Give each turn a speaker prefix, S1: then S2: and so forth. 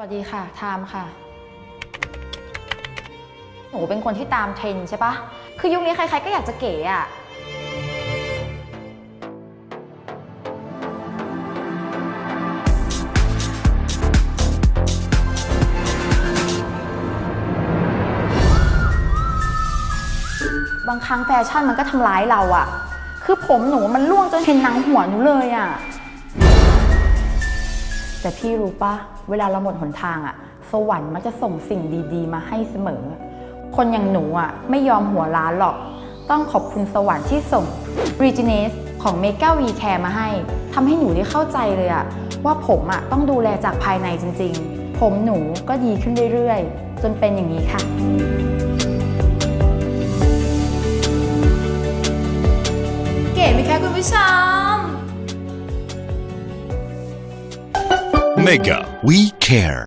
S1: วัสดีค่ะไทม์ค่ะ หนูเป็นคนที่ตามเทรนด์ใช่ปะ คือยุคนี้ใครๆก็อยากจะเก๋อะบางครั้งแฟชั่นมันก็ทำร้ายเราอะคือผมหนูมันร่วงจนเห็นหนังหัวหนูเลยอะ แต่พี่รู้ปะเวลาเราหมดหนทางอะสวรรค์มันจะส่งสิ่งดีๆ มาให้เสมอ คนอย่างหนูอะไม่ยอมหัวล้านหรอก ต้องขอบคุณสวรรค์ที่ส่ง r e g e n e s ของ m e g a V Care มาให้ทำให้หนูได้เข้าใจเลยอะว่าผมอะต้องดูแลจากภายในจริงๆ ผมหนูก็ดีขึ้นเรื่อยๆ จนเป็นอย่างนี้ค่ะ
S2: Mega We Care